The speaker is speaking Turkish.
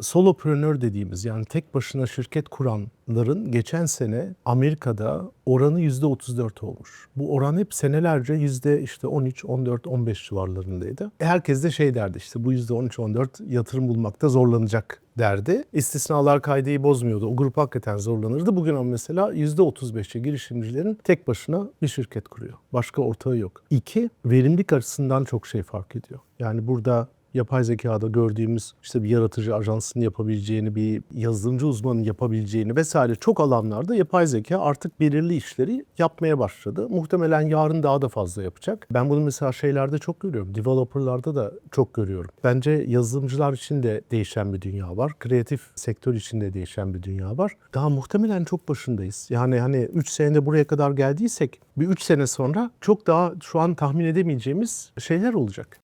Solopreneur dediğimiz yani tek başına şirket kuranların geçen sene Amerika'da oranı %34 olmuş. Bu oran hep senelerce yüzde işte 13, 14, 15 civarlarındaydı. Herkes de şey derdi işte bu yüzde 13, 14 yatırım bulmakta zorlanacak derdi. İstisnalar kaideyi bozmuyordu. O grup hakikaten zorlanırdı. Bugün ama mesela %35'i girişimcilerin tek başına bir şirket kuruyor. Başka ortağı yok. İki, verimlilik açısından çok şey fark ediyor. Yani burada yapay zekada gördüğümüz işte bir yaratıcı ajansın yapabileceğini, bir yazılımcı uzmanın yapabileceğini vesaire çok alanlarda yapay zeka artık belirli işleri yapmaya başladı. Muhtemelen yarın daha da fazla yapacak. Ben bunu mesela şeylerde çok görüyorum. Developerlarda da çok görüyorum. Bence yazılımcılar için de değişen bir dünya var. Kreatif sektör için de değişen bir dünya var. Daha muhtemelen çok başındayız. Yani hani 3 senede buraya kadar geldiysek bir 3 sene sonra çok daha şu an tahmin edemeyeceğimiz şeyler olacak.